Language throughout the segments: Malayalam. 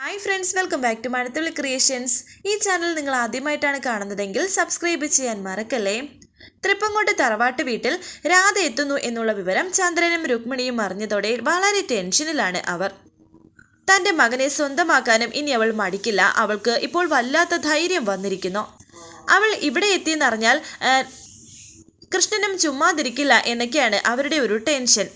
Hi friends welcome back to Mazhathulli creations ഈ ചാനൽ നിങ്ങൾ ആദ്യമായിട്ടാണ് കാണുന്നതെങ്കിൽ സബ്സ്ക്രൈബ് ചെയ്യാൻ മറക്കല്ലേ? തൃപ്പങ്കോട്ട് തറവാട്ട് വീട്ടിൽ രാധ എത്തുന്നു എന്നുള്ള വിവരം ചന്ദ്രനും രുക്മിണിയും അറിഞ്ഞതോടെ വളരെ ടെൻഷനിലാണ് അവർ. തന്റെ മകനെ സ്വന്തമാക്കാനും ഇനി അവൾ മടിക്കില്ല. അവൾക്ക് ഇപ്പോൾ വല്ലാത്ത ധൈര്യം വന്നിരിക്കുന്നു. അവൾ ഇവിടെ എത്തിയെന്നറിഞ്ഞാൽ കൃഷ്ണനും ചുമ്മാതിരിക്കില്ല എന്നൊക്കെയാണ് അവരുടെ ഒരു ടെൻഷൻ.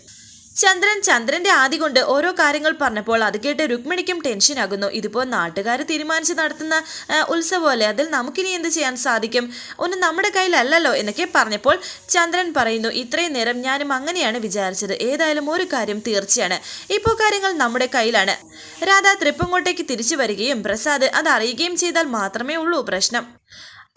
ചന്ദ്രൻ ചന്ദ്രന്റെ ആദി കൊണ്ട് ഓരോ കാര്യങ്ങൾ പറഞ്ഞപ്പോൾ അത് കേട്ട് രുക്മിണിക്കും ടെൻഷനാകുന്നു ഇതിപ്പോൾ നാട്ടുകാർ തീരുമാനിച്ച് നടത്തുന്ന ഉത്സവമല്ലേ? അതിൽ നമുക്കിനി എന്ത് ചെയ്യാൻ സാധിക്കും? ഒന്ന് നമ്മുടെ കയ്യിലല്ലല്ലോ എന്നൊക്കെ പറഞ്ഞപ്പോൾ ചന്ദ്രൻ പറയുന്നു ഇത്രയും നേരം ഞാനും അങ്ങനെയാണ് വിചാരിച്ചത്. ഏതായാലും ഒരു കാര്യം തീർച്ചയാണ്. ഇപ്പോൾ കാര്യങ്ങൾ നമ്മുടെ കയ്യിലാണ്. രാധ തൃപ്പങ്ങോട്ടേക്ക് തിരിച്ചു വരികയും പ്രസാദ് അത് അറിയുകയും ചെയ്താൽ മാത്രമേ ഉള്ളൂ പ്രശ്നം.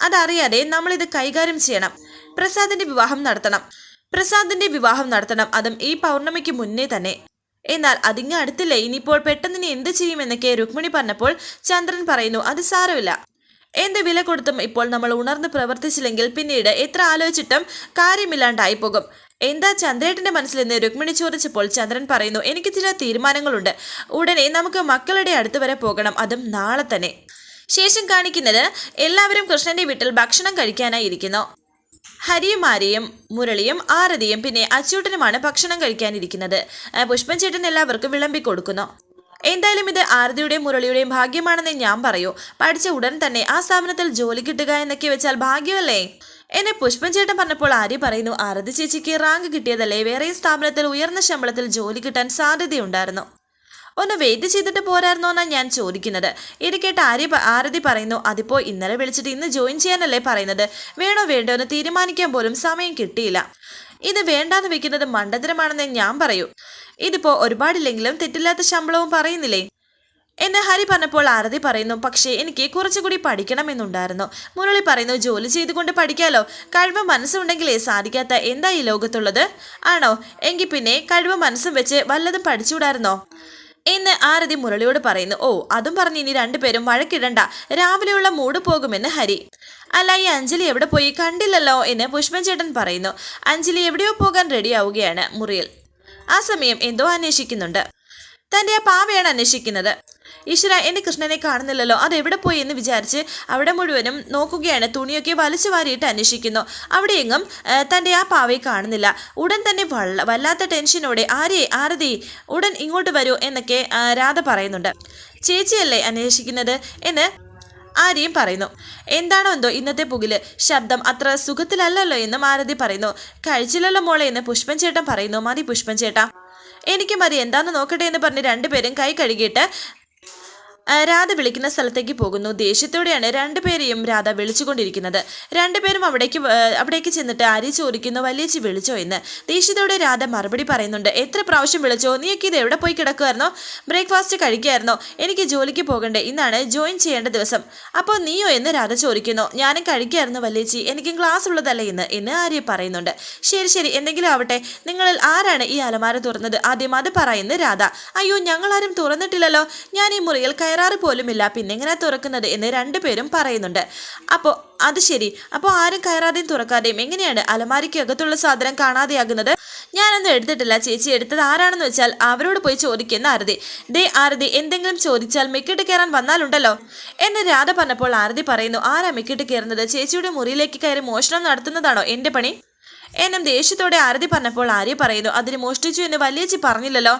അതറിയാതെ നമ്മളിത് കൈകാര്യം ചെയ്യണം. പ്രസാദിന്റെ വിവാഹം നടത്തണം. പ്രസാദിന്റെ വിവാഹം നടത്തണം. അതും ഈ പൗർണമിക്ക് മുന്നേ തന്നെ. എന്നാൽ അതിങ്ങ് അടുത്തില്ലേ? ഇനിയിപ്പോൾ പെട്ടെന്ന് എന്ത് ചെയ്യുമെന്നൊക്കെ രുക്മിണി പറഞ്ഞപ്പോൾ ചന്ദ്രൻ പറയുന്നു അത് സാരമില്ല. എന്ത് വില കൊടുത്തും ഇപ്പോൾ നമ്മൾ ഉണർന്ന് പ്രവർത്തിച്ചില്ലെങ്കിൽ പിന്നീട് എത്ര ആലോചിച്ചിട്ടും കാര്യമില്ലാണ്ടായി പോകും എന്താ ചന്ദ്രേട്ടന്റെ മനസ്സിലെന്ന് രുക്മിണി ചോദിച്ചപ്പോൾ ചന്ദ്രൻ പറയുന്നു എനിക്ക് ചില തീരുമാനങ്ങളുണ്ട്. ഉടനെ നമുക്ക് മക്കളുടെ അടുത്ത് വരെ പോകണം. അതും നാളെ തന്നെ. ശേഷം കാണിക്കുന്നത് എല്ലാവരും കൃഷ്ണന്റെ വീട്ടിൽ ഭക്ഷണം കഴിക്കാനായി ഇരിക്കുന്നു. ഹരിയും ആര്യയും മുരളിയും ആരതിയും പിന്നെ അച്യൂട്ടനുമാണ് ഭക്ഷണം കഴിക്കാനിരിക്കുന്നത്. പുഷ്പൻ ചേട്ടൻ എല്ലാവർക്കും വിളമ്പി കൊടുക്കുന്നു. എന്തായാലും ഇത് ആരതിയുടെയും മുരളിയുടെയും ഭാഗ്യമാണെന്ന് ഞാൻ പറയൂ. പഠിച്ച ഉടൻ തന്നെ ആ സ്ഥാപനത്തിൽ ജോലി കിട്ടുക എന്നൊക്കെ വെച്ചാൽ ഭാഗ്യമല്ലേ? എന്നെ പുഷ്പൻ ചേട്ടൻ പറഞ്ഞപ്പോൾ ആര്യ പറയുന്നു ആരതി ചേച്ചിക്ക് റാങ്ക് കിട്ടിയതല്ലേ? വേറെയും സ്ഥാപനത്തിൽ ഉയർന്ന ശമ്പളത്തിൽ ജോലി കിട്ടാൻ സാധ്യതയുണ്ടായിരുന്നു. ഒന്ന് വെയിറ്റ് ചെയ്തിട്ട് പോരായിരുന്നോ എന്നാണ് ഞാൻ ചോദിക്കുന്നത്. ഇത് കേട്ട് ആര്യ ആരതി പറയുന്നു അതിപ്പോ ഇന്നലെ വിളിച്ചിട്ട് ഇന്ന് ജോയിൻ ചെയ്യാനല്ലേ പറയുന്നത്? വേണോ വേണ്ടോ എന്ന് തീരുമാനിക്കാൻ പോലും സമയം കിട്ടിയില്ല. ഇത് വേണ്ടാന്ന് വെക്കുന്നത് മണ്ടത്തരമാണെന്ന് ഞാൻ പറയൂ. ഇതിപ്പോ ഒരുപാടില്ലെങ്കിലും തെറ്റില്ലാത്ത ശമ്പളവും പറയുന്നില്ലേ? എന്ന് ഹരി പറഞ്ഞപ്പോൾ ആരതി പറയുന്നു പക്ഷേ എനിക്ക് കുറച്ചുകൂടി പഠിക്കണമെന്നുണ്ടായിരുന്നു മുരളി പറയുന്നു ജോലി ചെയ്തുകൊണ്ട് പഠിക്കാലോ. കഴിവ് മനസ്സുണ്ടെങ്കിലേ സാധിക്കാത്ത എന്താ ഈ ലോകത്തുള്ളത്? ആണോ? എങ്കിൽ പിന്നെ കഴിവ് മനസ്സും വെച്ച് വല്ലതും പഠിച്ചുകൂടായിരുന്നോ? എന്ന് ആരതി മുരളിയോട് പറയുന്നു. ഓ അതും പറഞ്ഞ് ഇനി രണ്ടുപേരും വഴക്കിടണ്ട. രാവിലെയുള്ള മൂട് പോകുമെന്ന് ഹരി. അല്ല ഈ അഞ്ജലി എവിടെ പോയി? കണ്ടില്ലല്ലോ എന്ന് പുഷ്പൻ ചേട്ടൻ പറയുന്നു. അഞ്ജലി എവിടെയോ പോകാൻ റെഡിയാവുകയാണ് മുറിയിൽ. ആ സമയം എന്തോ അന്വേഷിക്കുന്നുണ്ട്. തന്റെ ആ പാവയാണ് അന്വേഷിക്കുന്നത്. ഈശ്വര എന്റെ കൃഷ്ണനെ കാണുന്നില്ലല്ലോ. അത് എവിടെ പോയി എന്ന് വിചാരിച്ച് അവിടെ മുഴുവനും നോക്കുകയാണ്. തുണിയൊക്കെ വലിച്ചു വാരിയിട്ട് അന്വേഷിക്കുന്നു. അവിടെയെങ്ങും തന്റെ ആ പാവയെ കാണുന്നില്ല. ഉടൻ തന്നെ വല്ലാത്ത ടെൻഷനോടെ ആരെ ആരതി ഉടൻ ഇങ്ങോട്ട് വരൂ എന്നൊക്കെ രാധ പറയുന്നുണ്ട്. ചേച്ചിയല്ലേ അന്വേഷിക്കുന്നത്? എന്ന് ആരെയും പറയുന്നു. എന്താണോ എന്തോ ഇന്നത്തെ പുകിൽ. ശബ്ദം അത്ര സുഖത്തിലല്ലല്ലോ എന്ന് ആരതി പറയുന്നു. കഴിച്ചില്ലല്ലോ മോളെ എന്ന് പുഷ്പൻ ചേട്ടൻ പറയുന്നു. മതി പുഷ്പൻ ചേട്ടാ എനിക്ക് മതി. എന്താന്ന് നോക്കട്ടെ എന്ന് പറഞ്ഞ് രണ്ടുപേരും കൈ കഴുകിയിട്ട് രാധ വിളിക്കുന്ന സ്ഥലത്തേക്ക് പോകുന്നു. ദേഷ്യത്തോടെയാണ് രണ്ടുപേരെയും രാധ വിളിച്ചുകൊണ്ടിരിക്കുന്നത്. രണ്ടുപേരും അവിടേക്ക് അവിടേക്ക് ചെന്നിട്ട് ആര്യ ചോദിക്കുന്നു വലിയച്ചി വിളിച്ചോ എന്ന്. ദേഷ്യത്തോടെ രാധ മറുപടി പറയുന്നുണ്ട്. എത്ര പ്രാവശ്യം വിളിച്ചോ? നീയൊക്കെ ഇത് എവിടെ പോയി കിടക്കുമായിരുന്നോ ബ്രേക്ക്ഫാസ്റ്റ് കഴിക്കുമായിരുന്നോ എനിക്ക് ജോലിക്ക് പോകണ്ടേ? ഇന്നാണ് ജോയിൻ ചെയ്യേണ്ട ദിവസം. അപ്പോൾ നീയോ എന്ന് രാധ ചോദിക്കുന്നു. ഞാനും കഴിക്കായിരുന്നു വലിയച്ചി. എനിക്കും ക്ലാസ് ഉള്ളതല്ലേ ഇന്ന്? എന്ന് ആര്യ പറയുന്നുണ്ട്. ശരി ശരി. എന്തെങ്കിലും ആവട്ടെ. നിങ്ങളിൽ ആരാണ് ഈ അലമാര തുറന്നത്? ആദ്യം അത് പറയുന്നത് രാധ. അയ്യോ ഞങ്ങളാരും തുറന്നിട്ടില്ലല്ലോ. ഞാൻ ഈ മുറിയിൽ കയറാറ് പോലുമില്ല. പിന്നെ എങ്ങനെ തുറക്കുന്നത് എന്ന് രണ്ടുപേരും പറയുന്നുണ്ട്. അപ്പോൾ അത് ശരി. അപ്പോൾ ആരും കയറാതെയും തുറക്കാതെയും എങ്ങനെയാണ് അലമാരിക്ക് അകത്തുള്ള സാധനം കാണാതെയാകുന്നത്? ഞാനൊന്നും എടുത്തിട്ടില്ല. ചേച്ചി എടുത്തത് ആരാണെന്ന് വെച്ചാൽ അവരോട് പോയി ചോദിക്കുന്ന ആരതി. ദേ ആരതി എന്തെങ്കിലും ചോദിച്ചാൽ മെക്കിട്ട് കയറാൻ വന്നാലുണ്ടല്ലോ. എന്ന് രാധ പറഞ്ഞപ്പോൾ ആരതി പറയുന്നു ആരാ മെക്കിട്ട് കയറുന്നത്? ചേച്ചിയുടെ മുറിയിലേക്ക് കയറി മോഷണം നടത്തുന്നതാണോ എന്റെ പണി? എന്നും ദേഷ്യത്തോടെ ആരതി പറഞ്ഞപ്പോൾ ആര്യ പറയുന്നു അതിന് മോഷ്ടിച്ചു എന്ന് വലിയച്ചി പറഞ്ഞില്ലല്ലോ.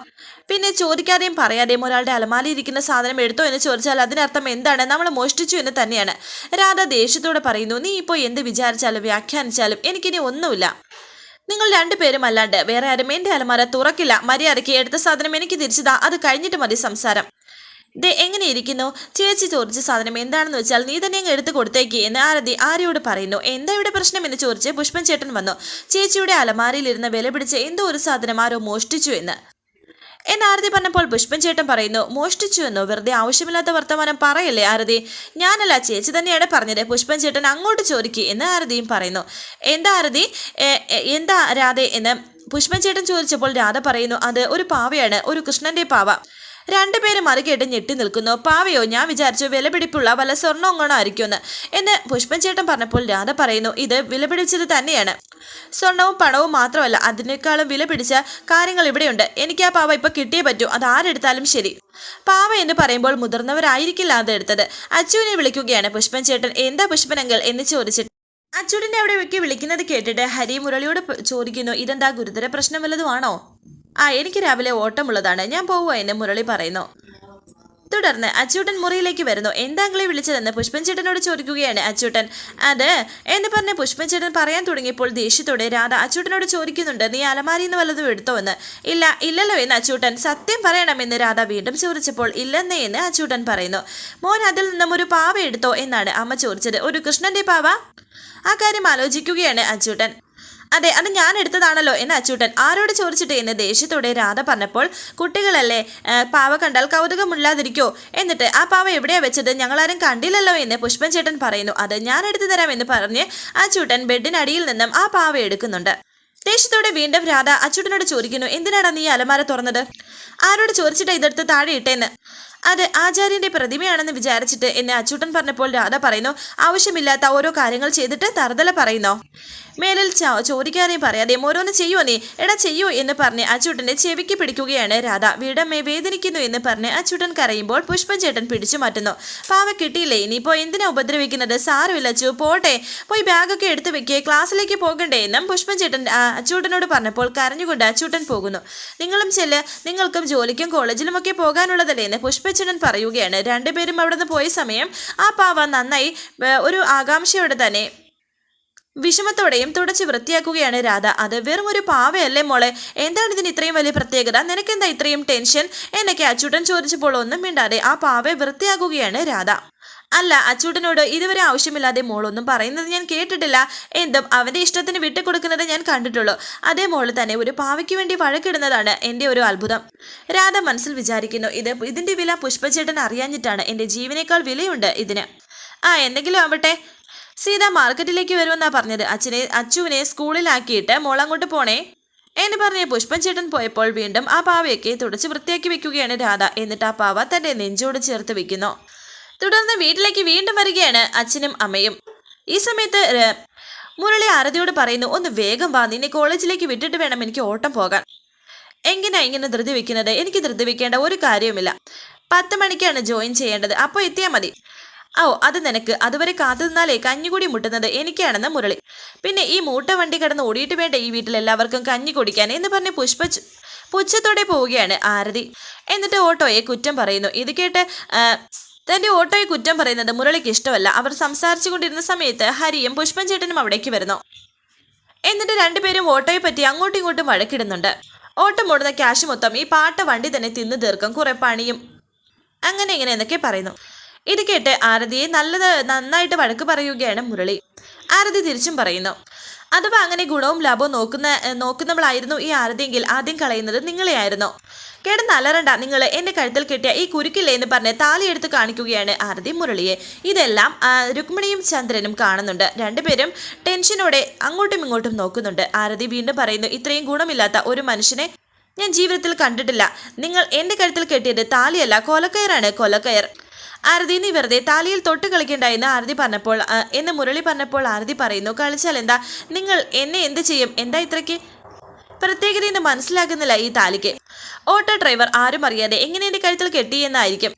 പിന്നെ ചോദിക്കാതെയും പറയാതെയും ഒരാളുടെ അലമാലി ഇരിക്കുന്ന സാധനം എടുത്തോ എന്ന് ചോദിച്ചാൽ അതിനർത്ഥം എന്താണ്? നമ്മൾ മോഷ്ടിച്ചു എന്ന് തന്നെയാണ്. രാധ ദേഷ്യത്തോടെ പറയുന്നു നീ ഇപ്പോൾ എന്ത് വിചാരിച്ചാലും വ്യാഖ്യാനിച്ചാലും എനിക്കിനി ഒന്നുമില്ല. നിങ്ങൾ രണ്ടുപേരും അല്ലാണ്ട് വേറെ ആരും എന്റെ അലമാര തുറക്കില്ല. മര്യാദയ്ക്ക് എടുത്ത സാധനം എനിക്ക് തിരിച്ചതാ അത് കഴിഞ്ഞിട്ട് മതി സംസാരം. ദേ എങ്ങനെ ഇരിക്കുന്നു ചേച്ചി ചോദിച്ച സാധനം എന്താണെന്ന് വെച്ചാൽ നീ തന്നെ എടുത്ത് കൊടുത്തേക്ക് എന്ന് ആരതി ആര്യയോട് പറയുന്നു. എന്താ ഇവിടെ പ്രശ്നം എന്ന് ചോദിച്ച് പുഷ്പൻ ചേട്ടൻ വന്നു. ചേച്ചിയുടെ അലമാരിയിലിരുന്ന് വില പിടിച്ച് എന്തോ ഒരു സാധനം ആരോ മോഷ്ടിച്ചു എന്ന്. എന്ന് ആരതി പറഞ്ഞപ്പോൾ പുഷ്പൻ ചേട്ടൻ പറയുന്നു മോഷ്ടിച്ചു എന്നോ? വെറുതെ ആവശ്യമില്ലാത്ത വർത്തമാനം പറയല്ലേ ആരതി? ഞാനല്ല ചേച്ചി തന്നെയാണ് പറഞ്ഞത്. പുഷ്പൻ ചേട്ടൻ അങ്ങോട്ട് ചോദിക്കുക എന്ന് ആരതിയും പറയുന്നു. എന്താ ആരതി? എന്താ രാധേ എന്ന് പുഷ്പൻ ചേട്ടൻ ചോദിച്ചപ്പോൾ രാധ പറയുന്നു അത് ഒരു പാവയാണ്. ഒരു കൃഷ്ണന്റെ പാവ. രണ്ടുപേരും മറികേട്ട് ഞെട്ടി നിൽക്കുന്നു. പാവയോ ഞാൻ വിചാരിച്ചു വിലപിടിപ്പുള്ള വല്ല സ്വർണങ്ങണോ ആയിരിക്കുമെന്ന് എന്ന് പുഷ്പൻ പറഞ്ഞപ്പോൾ രാധ പറയുന്നു ഇത് വിലപിടിച്ചത് തന്നെയാണ്. സ്വർണവും പണവും മാത്രമല്ല അതിനേക്കാളും വില പിടിച്ച കാര്യങ്ങൾ ഇവിടെയുണ്ട്. എനിക്ക് ആ പാവ ഇപ്പൊ കിട്ടിയേ പറ്റൂ. അത് ആരെടുത്താലും ശരി. പാവ എന്ന് പറയുമ്പോൾ മുതിർന്നവരായിരിക്കില്ല അത് എടുത്തത്. അച്ചുവിനെ വിളിക്കുകയാണ് പുഷ്പൻ ചേട്ടൻ എന്താ പുഷ്പനങ്ങൾ? എന്ന് ചോദിച്ചിട്ട് അച്ചുടിന്റെ അവിടെ വിളിക്കുന്നത് കേട്ടിട്ട് ഹരി മുരളിയോട് ചോദിക്കുന്നു ഇതെന്താ ഗുരുതര പ്രശ്നം വല്ലതുമാണോ ആ എനിക്ക് രാവിലെ ഓട്ടമുള്ളതാണ്. ഞാൻ പോവുക എന്ന് മുരളി പറയുന്നു. തുടർന്ന് അച്ചൂട്ടൻ മുറിയിലേക്ക് വരുന്നു. എന്താങ്കളെ വിളിച്ചതെന്ന് പുഷ്പൻ ചേട്ടനോട് ചോദിക്കുകയാണ് അച്ചൂട്ടൻ. അത് എന്ന് പറഞ്ഞ് പുഷ്പൻ ചേട്ടൻ പറയാൻ തുടങ്ങിയപ്പോൾ ദേഷ്യത്തോടെ രാധ അച്ചൂട്ടനോട് ചോദിക്കുന്നുണ്ട് നീ അലമാരിയിൽ നിന്ന് വല്ലതും എടുത്തോ എന്ന്? ഇല്ല ഇല്ലല്ലോ എന്ന് അച്ചൂട്ടൻ. സത്യം പറയണമെന്ന് രാധ വീണ്ടും ചോദിച്ചപ്പോൾ ഇല്ലെന്നേ എന്ന് അച്ചൂട്ടൻ പറയുന്നു. മോൻ അതിൽ നിന്നും ഒരു പാവ എടുത്തോ? എന്നാണ് അമ്മ ചോദിച്ചത്. ഒരു കൃഷ്ണന്റെ പാവ? ആ കാര്യം ആലോചിക്കുകയാണ് അച്ചൂട്ടൻ. അതെ അത് ഞാൻ എടുത്തതാണല്ലോ എന്ന് അച്ചൂട്ടൻ. ആരോട് ചോദിച്ചിട്ട് എന്ന് ദേഷ്യത്തോടെ രാധ പറഞ്ഞപ്പോൾ കുട്ടികളല്ലേ പാവ കണ്ടാൽ കൗതുകമില്ലാതിരിക്കോ എന്നിട്ട് ആ പാവ എവിടെയാ വെച്ചത്? ഞങ്ങളാരും കണ്ടില്ലല്ലോ എന്ന് പുഷ്പൻ ചേട്ടൻ പറയുന്നു. അത് ഞാൻ എടുത്തു തരാം എന്ന് പറഞ്ഞ് അച്ചൂട്ടൻ ബെഡിനടിയിൽ നിന്നും ആ പാവ എടുക്കുന്നുണ്ട്. ദേഷ്യത്തോടെ വീണ്ടും രാധ അച്ചൂട്ടനോട് ചോദിക്കുന്നു എന്തിനാണ് നീ അലമാര തുറന്നത്? ആരോട് ചോദിച്ചിട്ട് ഇതെടുത്ത് താഴെ ഇട്ടേന്ന്? അത് ആചാര്യന്റെ പ്രതിമയാണെന്ന് വിചാരിച്ചിട്ട് എന്നെ അച്ചൂട്ടൻ പറഞ്ഞപ്പോൾ രാധ പറയുന്നു ആവശ്യമില്ലാത്ത ഓരോ കാര്യങ്ങൾ ചെയ്തിട്ട് തറുതല പറയുന്നു? മേലിൽ ചോ- ചോദിക്കാതെയും പറയാതെയും ഓരോന്ന് ചെയ്യുമോ നീ? എടാ ചെയ്യൂ എന്ന് പറഞ്ഞ് അച്ചൂട്ടന്റെ ചെവിക്ക് പിടിക്കുകയാണ് രാധ. വീടമ്മേ വേദനിക്കുന്നു എന്ന് പറഞ്ഞ് അച്ചൂട്ടൻ കരയുമ്പോൾ പുഷ്പൻ ചേട്ടൻ പിടിച്ചു മാറ്റുന്നു. പാവ കിട്ടിയില്ലേ? ഇനിയിപ്പോ എന്തിനാ ഉപദ്രവിക്കുന്നത്? സാരമില്ല അച്ചു. പോട്ടെ. പോയി ബാഗൊക്കെ എടുത്തു വെക്കേ. ക്ലാസ്സിലേക്ക് പോകണ്ടേ? എന്നും പുഷ്പൻ ചേട്ടൻ അച്ചൂട്ടനോട് പറഞ്ഞപ്പോൾ കരഞ്ഞുകൊണ്ട് അച്ചൂട്ടൻ പോകുന്നു. നിങ്ങളും ചെല്ല്. നിങ്ങൾക്കും ജോലിക്കും കോളേജിലുമൊക്കെ പോകാനുള്ളതല്ലേ? എന്ന് പുഷ്പച്ചേട്ടൻ പറയുകയാണ്. രണ്ടുപേരും അവിടെ നിന്ന് പോയ സമയം ആ പാവ നന്നായി ഒരു ആകാംക്ഷയോടെ തന്നെ വിഷമത്തോടെയും തുടച്ച് വൃത്തിയാക്കുകയാണ് രാധ. അത് വെറും ഒരു പാവയല്ലേ മോളെ? എന്താണ് ഇതിന് ഇത്രയും വലിയ പ്രത്യേകത? നിനക്കെന്താ ഇത്രയും ടെൻഷൻ? എന്നൊക്കെ അച്ചൂട്ടൻ ചോദിച്ചപ്പോൾ ഒന്നും മിണ്ടാതെ ആ പാവ വൃത്തിയാക്കുകയാണ് രാധ. അല്ല അച്ചൂട്ടനോട് ഇതുവരെ ആവശ്യമില്ലാതെ മോളൊന്നും പറയുന്നത് ഞാൻ കേട്ടിട്ടില്ല. എന്തും അവന്റെ ഇഷ്ടത്തിന് വിട്ടുകൊടുക്കുന്നത് ഞാൻ കണ്ടിട്ടുള്ളൂ. അതേ മോൾ തന്നെ ഒരു പാവയ്ക്ക് വേണ്ടി വഴക്കിടുന്നതാണ് എന്റെ ഒരു അത്ഭുതം. രാധ മനസ്സിൽ വിചാരിക്കുന്നു ഇത് ഇതിന്റെ വില പുഷ്പചേട്ടൻ അറിയാഞ്ഞിട്ടാണ് എന്റെ ജീവനേക്കാൾ വിലയുണ്ട് ഇതിന്. ആ എന്തെങ്കിലും ആവട്ടെ. സീത മാർക്കറ്റിലേക്ക് വരുമെന്നാ പറഞ്ഞത്. അച്ഛനെ അച്ചുവിനെ സ്കൂളിലാക്കിയിട്ട് മോളങ്ങോട്ട് പോണേ. എന്ന് പറഞ്ഞ് പുഷ്പൻ ചേട്ടൻ പോയപ്പോൾ വീണ്ടും ആ പാവയൊക്കെ തുടച്ച് വൃത്തിയാക്കി വെക്കുകയാണ് രാധ. എന്നിട്ട് ആ പാവ തന്റെ നെഞ്ചോട് ചേർത്ത് വെക്കുന്നു. തുടർന്ന് വീട്ടിലേക്ക് വീണ്ടും വരികയാണ് അച്ഛനും അമ്മയും. ഈ സമയത്ത് മുരളി ആരതിയോട് പറയുന്നു ഒന്ന് വേഗം വാ നിന്നെ കോളേജിലേക്ക് വിട്ടിട്ട് വേണം എനിക്ക് ഓട്ടം പോകാൻ. എങ്ങനെയാ ഇങ്ങനെ ധൃതി വെക്കുന്നത്? എനിക്ക് ധൃതി വെക്കേണ്ട ഒരു കാര്യവുമില്ല. പത്ത് മണിക്കാണ് ജോയിൻ ചെയ്യേണ്ടത്. അപ്പോൾ എത്തിയാൽ മതി. ഓ അത് നിനക്ക്. അതുവരെ കാത്തു നിന്നാലേ കഞ്ഞികൂടി മുട്ടുന്നത് എനിക്കാണെന്ന് മുരളി. പിന്നെ ഈ മൂട്ട വണ്ടി കടന്ന് ഓടിയിട്ട് വേണ്ട ഈ വീട്ടിൽ എല്ലാവർക്കും കഞ്ഞി കുടിക്കാൻ എന്ന് പറഞ്ഞ് പുഷ്പ പുച്ഛത്തോടെ പോവുകയാണ് ആരതി. എന്നിട്ട് ഓട്ടോയെ കുറ്റം പറയുന്നു. ഇത് കേട്ട് തന്റെ ഓട്ടോയെ കുറ്റം പറയുന്നത് മുരളിക്ക് ഇഷ്ടമല്ല. അവർ സംസാരിച്ചു കൊണ്ടിരുന്ന സമയത്ത് ഹരിയും പുഷ്പൻചേട്ടനും അവിടേക്ക് വരുന്നു. എന്നിട്ട് രണ്ടുപേരും ഓട്ടോയെ പറ്റി അങ്ങോട്ടും ഇങ്ങോട്ടും വഴക്കിടുന്നുണ്ട്. ഓട്ടം ഓടുന്ന ക്യാഷ് മൊത്തം ഈ പാട്ട വണ്ടി തന്നെ തിന്നു തീർക്കും. കുറെ പണിയും അങ്ങനെ ഇങ്ങനെ എന്നൊക്കെ പറയുന്നു. ഇത് കേട്ട് ആരതിയെ നല്ലത് നന്നായിട്ട് വഴക്ക് പറയുകയാണ് മുരളി. ആരതി തിരിച്ചും പറയുന്നു. അഥവാ അങ്ങനെ ഗുണവും ലാഭവും നോക്കുന്ന നോക്കുന്നവളായിരുന്നു ഈ ആരതിയെങ്കിൽ ആദ്യം കളയുന്നത് നിങ്ങളെയായിരുന്നു. കേടന്ന് അലറണ്ട നിങ്ങൾ എന്റെ കഴുത്തിൽ കെട്ടിയ ഈ കുരുക്കില്ലേ എന്ന് പറഞ്ഞ് താലിയെടുത്ത് കാണിക്കുകയാണ് ആരതി മുരളിയെ. ഇതെല്ലാം രുക്മിണിയും ചന്ദ്രനും കാണുന്നുണ്ട്. രണ്ടുപേരും ടെൻഷനോടെ അങ്ങോട്ടും ഇങ്ങോട്ടും നോക്കുന്നുണ്ട്. ആരതി വീണ്ടും പറയുന്നു ഇത്രയും ഗുണമില്ലാത്ത ഒരു മനുഷ്യനെ ഞാൻ ജീവിതത്തിൽ കണ്ടിട്ടില്ല. നിങ്ങൾ എന്റെ കഴുത്തിൽ കെട്ടിയത് താലിയല്ല കൊലക്കയറാണ് കൊലക്കയർ. ആരതി നീ വെറുതെ താലിയിൽ തൊട്ട് കളിക്കണ്ട എന്ന് ആരതി പറഞ്ഞപ്പോൾ എന്ന് മുരളി പറഞ്ഞപ്പോൾ ആരതി പറയുന്നു കളിച്ചാൽ എന്താ? നിങ്ങൾ എന്നെ എന്ത് ചെയ്യും? എന്താ ഇത്രയ്ക്ക്? പ്രത്യേകത എന്ന് മനസ്സിലാക്കുന്നില്ല ഈ താലിക്ക്. ഓട്ടോ ഡ്രൈവർ ആരും അറിയാതെ എങ്ങനെ എന്റെ കഴുത്തിൽ കെട്ടി എന്നായിരിക്കും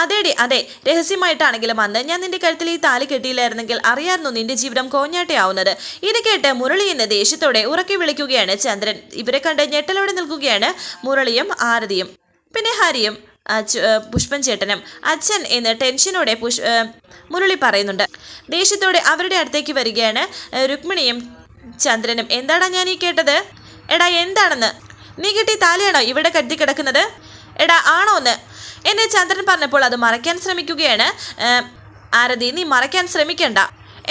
അതേടി അതെ രഹസ്യമായിട്ടാണെങ്കിലും അന്ന് ഞാൻ നിന്റെ കഴുത്തിൽ ഈ താലി കെട്ടിയില്ലായിരുന്നെങ്കിൽ അറിയാമായിരുന്നു നിന്റെ ജീവിതം കോഞ്ഞാട്ടയാവുന്നത് ഇത് കേട്ട് മുരളി എന്ന ദേഷ്യത്തോടെ ഉറക്കി വിളിക്കുകയാണ് ചന്ദ്രൻ. ഇവരെ കണ്ട് ഞെട്ടലോടെ നിൽക്കുകയാണ് മുരളിയും ആരതിയും. പിന്നെ ഹരിയും. പുഷ്പൻ ചേട്ടനും. അച്ഛൻ എന്ന് ടെൻഷനോടെ പുഷ് മുരളി പറയുന്നുണ്ട്. ദേഷ്യത്തോടെ അവരുടെ അടുത്തേക്ക് വരികയാണ് രുക്മിണിയും ചന്ദ്രനും. എന്താടാ ഞാൻ ഈ കേട്ടത്? എടാ എന്താണെന്ന്? നീ കിട്ടി താലിയാണോ ഇവിടെ കരുതി കിടക്കുന്നത്? എടാ ആണോ എന്ന് എന്നെ ചന്ദ്രൻ പറഞ്ഞപ്പോൾ അത് മറയ്ക്കാൻ ശ്രമിക്കുകയാണ്. ആരതി നീ മറയ്ക്കാൻ ശ്രമിക്കണ്ട.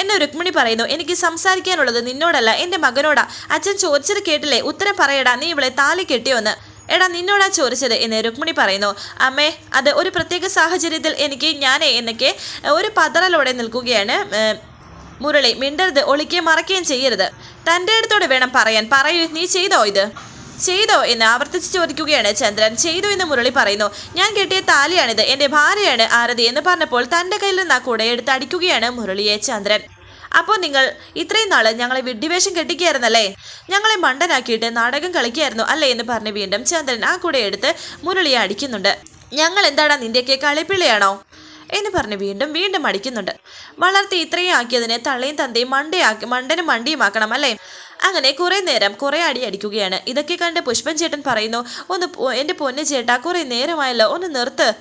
എന്ന് രുക്മിണി പറയുന്നു. എനിക്ക് സംസാരിക്കാനുള്ളത് നിന്നോടല്ല എന്റെ മകനോടാ. അച്ഛൻ ചോദിച്ചത് കേട്ടില്ലേ? ഉത്തരം പറയടാ നീ ഇവളെ താലി കെട്ടിയോന്ന്. എടാ നിന്നോടാ ചോദിച്ചത് എന്ന് രുക്മിണി പറയുന്നു. അമ്മേ അത് ഒരു പ്രത്യേക സാഹചര്യത്തിൽ എനിക്ക് ഞാനേ എന്നൊക്കെ ഒരു പതറലോടെ നിൽക്കുകയാണ് മുരളി. മിണ്ടരുത് ഒളിക്കുകയും മറക്കുകയും ചെയ്യരുത്. തന്റെ അടുത്തോട് വേണം പറയാൻ. പറയൂ നീ ചെയ്തോ ഇത്? ചെയ്തോ എന്ന് ആവർത്തിച്ച് ചോദിക്കുകയാണ് ചന്ദ്രൻ. ചെയ്തു എന്ന് മുരളി പറയുന്നു. ഞാൻ കെട്ടിയ താലിയാണിത്. എന്റെ ഭാര്യയാണ് ആരതി എന്ന് പറഞ്ഞപ്പോൾ തന്റെ കയ്യിൽ നിന്ന് ആ കുടയെടുത്ത് അടിക്കുകയാണ് മുരളിയെ ചന്ദ്രൻ. അപ്പോൾ നിങ്ങൾ ഇത്രയും നാൾ ഞങ്ങളെ വിഡ്ഡിവേഷം കെട്ടിക്കായിരുന്നല്ലേ? ഞങ്ങളെ മണ്ടനാക്കിയിട്ട് നാടകം കളിക്കായിരുന്നു അല്ലേ എന്ന് പറഞ്ഞ് വീണ്ടും ചന്ദ്രൻ ആ കൂടെ എടുത്ത് മുരളിയെ അടിക്കുന്നുണ്ട്. ഞങ്ങൾ എന്താടാ നിന്റെയൊക്കെ കളിപ്പിള്ളിയാണോ? എന്ന് പറഞ്ഞ് വീണ്ടും വീണ്ടും അടിക്കുന്നുണ്ട്. വളർത്തി ഇത്രയും ആക്കിയതിനെ തള്ളയും തന്തയും മണ്ടയാക്കി മണ്ടനും മണ്ടിയുമാക്കണം അല്ലേ? അങ്ങനെ കുറേ നേരം കുറെ അടി അടിക്കുകയാണ്. ഇതൊക്കെ കണ്ട് പുഷ്പൻ ചേട്ടൻ പറയുന്നു ഒന്ന് എന്റെ പൊന്നു ചേട്ടാ കുറെ നേരമായല്ലോ ഒന്ന് നിർത്ത്.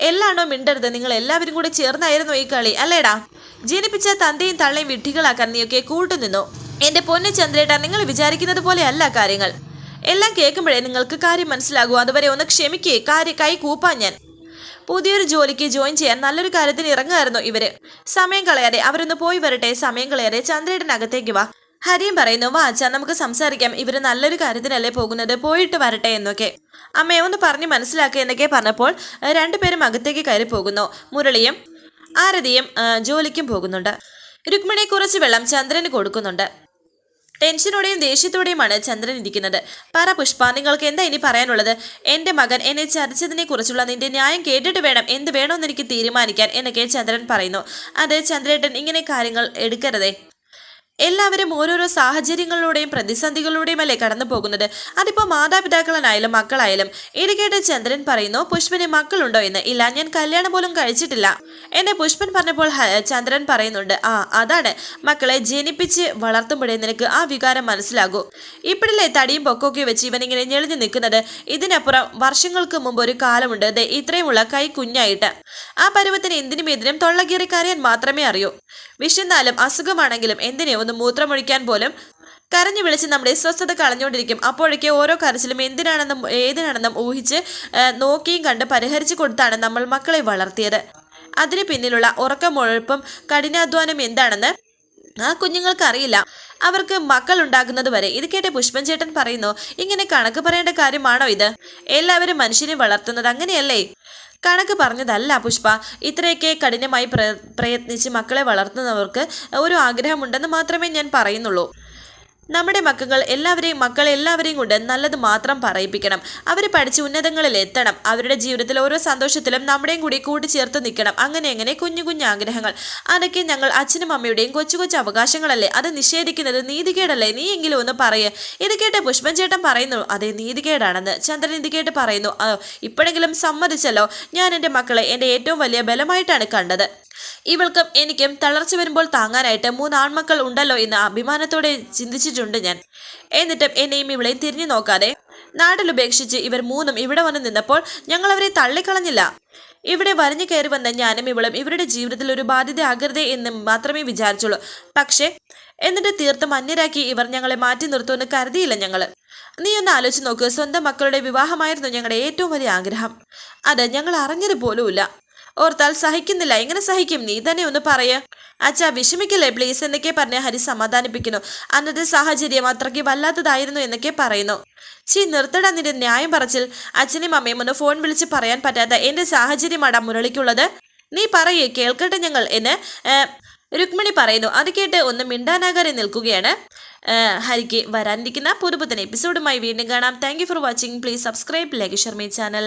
എല്ലാണോ മിണ്ടരുത്? നിങ്ങൾ എല്ലാവരും കൂടെ ചേർന്നായിരുന്നു ഈ കളി അല്ലേടാ? ജനിപ്പിച്ച തന്തയും തള്ളയും വിഡ്ഢികളാക്കാൻ നീയൊക്കെ കൂട്ടുനിന്നു എന്റെ പൊന്നു ചന്ദ്രേട്ട നിങ്ങൾ വിചാരിക്കുന്നത് പോലെയല്ല കാര്യങ്ങൾ. എല്ലാം കേൾക്കുമ്പോഴേ നിങ്ങൾക്ക് കാര്യം മനസ്സിലാകൂ. അതുവരെ ഒന്ന് ക്ഷമിക്കേ. കാര്യ കൈ കൂപ്പാൻ ഞാൻ. പുതിയൊരു ജോലിക്ക് ജോയിൻ ചെയ്യാൻ നല്ലൊരു കാര്യത്തിന് ഇറങ്ങുമായിരുന്നു ഇവർ. സമയം കളയാതെ അവരൊന്ന് പോയി വരട്ടെ. സമയം കളയാതെ ചന്ദ്രേട്ടനകത്തേക്ക് വാ. ഹരിയും പറയുന്നു വാ അച്ഛാ നമുക്ക് സംസാരിക്കാം. ഇവർ നല്ലൊരു കാര്യത്തിനല്ലേ പോകുന്നത്? പോയിട്ട് വരട്ടെ എന്നൊക്കെ. അമ്മയെ ഒന്ന് പറഞ്ഞ് മനസ്സിലാക്കുക എന്നൊക്കെ പറഞ്ഞപ്പോൾ രണ്ടുപേരും അകത്തേക്ക് കയറി പോകുന്നു. മുരളിയും ആരതിയും ജോലിക്കും പോകുന്നുണ്ട്. രുക്മിണി കുറച്ച് വെള്ളം ചന്ദ്രന് കൊടുക്കുന്നുണ്ട്. ടെൻഷനോടെയും ദേഷ്യത്തോടെയുമാണ് ചന്ദ്രൻ ഇരിക്കുന്നത്. പറ പുഷ്പ നിങ്ങൾക്ക് എന്താ ഇനി പറയാനുള്ളത്? എന്റെ മകൻ എന്നെ ചതിച്ചതിനെ കുറിച്ചുള്ള നിന്റെ ന്യായം കേട്ടിട്ട് വേണം. എന്ത് വേണമെന്ന് എനിക്ക് തീരുമാനിക്കാൻ? എന്നൊക്കെ ചന്ദ്രൻ പറയുന്നു. അതെ ചന്ദ്രേട്ടൻ ഇങ്ങനെ കാര്യങ്ങൾ എടുക്കരുതേ. എല്ലാവരും ഓരോരോ സാഹചര്യങ്ങളിലൂടെയും പ്രതിസന്ധികളിലൂടെയും അല്ലേ കടന്നു പോകുന്നത്? അതിപ്പോ മാതാപിതാക്കളായാലും മക്കളായാലും ഇത് കേട്ട് ചന്ദ്രൻ പറയുന്നു പുഷ്പന് മക്കളുണ്ടോ എന്ന്? ഇല്ല ഞാൻ കല്യാണം പോലും കഴിച്ചിട്ടില്ല. എന്നെ പുഷ്പൻ പറഞ്ഞപ്പോൾ ചന്ദ്രൻ പറയുന്നുണ്ട് ആ അതാണ്. മക്കളെ ജനിപ്പിച്ച് വളർത്തുമ്പോഴേ നിനക്ക് ആ വികാരം മനസ്സിലാകൂ. ഇപ്പോഴല്ലേ തടിയും പൊക്കമൊക്കെ വെച്ച് ഇവനിങ്ങനെ ഞെളിഞ്ഞു നിൽക്കുന്നത്? ഇതിനപ്പുറം വർഷങ്ങൾക്ക് മുമ്പ് ഒരു കാലമുണ്ട് ഇത്രയുമുള്ള കൈ കുഞ്ഞായിട്ട്. ആ പരുവത്തിന് എന്തിനും എതിനും തൊള്ളകീറി മാത്രമേ അറിയൂ. വിശന്നാലും അസുഖമാണെങ്കിലും എന്തിനെ ഒന്ന് മൂത്രമൊഴിക്കാൻ പോലും കരഞ്ഞു വിളിച്ച് നമ്മുടെ സ്വസ്ഥത കളഞ്ഞുകൊണ്ടിരിക്കും. അപ്പോഴൊക്കെ ഓരോ കരച്ചിലും എന്തിനാണെന്നും ഏതിനാണെന്നും ഊഹിച്ച് നോക്കിയും കണ്ട് പരിഹരിച്ചു കൊടുത്താണ് നമ്മൾ മക്കളെ വളർത്തിയത്. അതിന് പിന്നിലുള്ള ഉറക്കമുഴപ്പും കഠിനാധ്വാനം എന്താണെന്ന് ആ കുഞ്ഞുങ്ങൾക്കറിയില്ല അവർക്ക് മക്കൾ ഉണ്ടാകുന്നത് വരെ ഇത് കേട്ട് പുഷ്പൻ ചേട്ടൻ പറയുന്നു ഇങ്ങനെ കണക്ക് പറയേണ്ട കാര്യമാണോ ഇത്? എല്ലാവരും മനുഷ്യനെ വളർത്തുന്നത് അങ്ങനെയല്ലേ? കണക്ക് പറഞ്ഞതല്ല പുഷ്പ. ഇത്രയൊക്കെ കഠിനമായി പ്ര പ്രയത്നിച്ച് മക്കളെ വളർത്തുന്നവർക്ക് ഒരു ആഗ്രഹമുണ്ടെന്ന് മാത്രമേ ഞാൻ പറയുന്നുള്ളൂ. നമ്മുടെ മക്കൾ എല്ലാവരെയും മക്കളെ എല്ലാവരെയും കൊണ്ട് നല്ലത് മാത്രം പറയിപ്പിക്കണം. അവർ പഠിച്ച് ഉന്നതങ്ങളിൽ എത്തണം. അവരുടെ ജീവിതത്തിൽ ഓരോ സന്തോഷത്തിലും നമ്മുടെയും കൂടി കൂട്ടിച്ചേർത്ത് നിൽക്കണം. അങ്ങനെ അങ്ങനെ കുഞ്ഞു കുഞ്ഞു ആഗ്രഹങ്ങൾ. അതൊക്കെ ഞങ്ങൾ അച്ഛനും അമ്മയുടെയും കൊച്ചു കൊച്ചു അവകാശങ്ങളല്ലേ? അത് നിഷേധിക്കുന്നത് നീതികേടല്ലേ? നീ എങ്കിലും ഒന്ന് പറയേ. ഇത് കേട്ട് പുഷ്പൻ ചേട്ടൻ പറയുന്നു അതെ നീതികേടാണെന്ന്. ചന്ദ്രൻ ഇത് കേട്ട് പറയുന്നു "ആ, ഇപ്പോഴെങ്കിലും സമ്മതിച്ചല്ലോ. ഞാൻ എന്റെ മക്കളെ എന്റെ ഏറ്റവും വലിയ ബലമായിട്ടാണ് കണ്ടത്. ഇവൾക്കും എനിക്കും തളർച്ച വരുമ്പോൾ താങ്ങാനായിട്ട് മൂന്ന് ആൺമക്കൾ ഉണ്ടല്ലോ എന്ന് അഭിമാനത്തോടെ ചിന്തിച്ചിട്ടുണ്ട് ഞാൻ. എന്നിട്ടും എന്നെയും ഇവളെയും തിരിഞ്ഞു നോക്കാതെ നാട്ടിലുപേക്ഷിച്ച് ഇവർ മൂന്നും ഇവിടെ വന്ന് നിന്നപ്പോൾ ഞങ്ങൾ അവരെ തള്ളിക്കളഞ്ഞില്ല. ഇവിടെ വരഞ്ഞു കയറി വന്ന ഞാനും ഇവളും ഇവരുടെ ജീവിതത്തിൽ ഒരു ബാധ്യത ആകരുതേ എന്ന് മാത്രമേ വിചാരിച്ചുള്ളൂ. പക്ഷേ എന്നിട്ട് തീർത്തും അന്യരാക്കി ഇവർ ഞങ്ങളെ മാറ്റി നിർത്തുമെന്ന് കരുതിയില്ല ഞങ്ങൾ നീ ഒന്ന് ആലോചിച്ച് നോക്ക് സ്വന്തം മക്കളുടെ വിവാഹമായിരുന്നു ഞങ്ങളുടെ ഏറ്റവും വലിയ ആഗ്രഹം. അത് ഞങ്ങൾ അറിഞ്ഞത് പോലുമില്ല. ഓർത്താൽ സഹിക്കുന്നില്ല. എങ്ങനെ സഹിക്കും? നീ തന്നെ ഒന്ന് പറയ. അച്ഛാ വിഷമിക്കല്ലേ? പ്ലീസ് എന്നൊക്കെ പറഞ്ഞ് ഹരി സമാധാനിപ്പിക്കുന്നു. അന്നത്തെ സാഹചര്യം അത്രയ്ക്ക് വല്ലാത്തതായിരുന്നു എന്നൊക്കെ പറയുന്നു. ചി നിർത്തടാ നിന്റെ ന്യായം പറച്ചിൽ. അച്ഛനും അമ്മയും ഒന്ന് ഫോൺ വിളിച്ച് പറയാൻ പറ്റാത്ത എന്റെ സാഹചര്യമാടാ മുരളിക്കുള്ളത്. നീ പറയേ കേൾക്കട്ടെ ഞങ്ങൾ എന്ന് രുക്മിണി പറയുന്നു. അത് കേട്ട് ഒന്ന് മിണ്ടാനാകാരെ നിൽക്കുകയാണ്. ഹരിക്ക് വരാനിരിക്കുന്ന പുതുപുത്തൻ എപ്പിസോഡുമായി വീണ്ടും കാണാം. Thank for watching please subscribe like Sharmi channel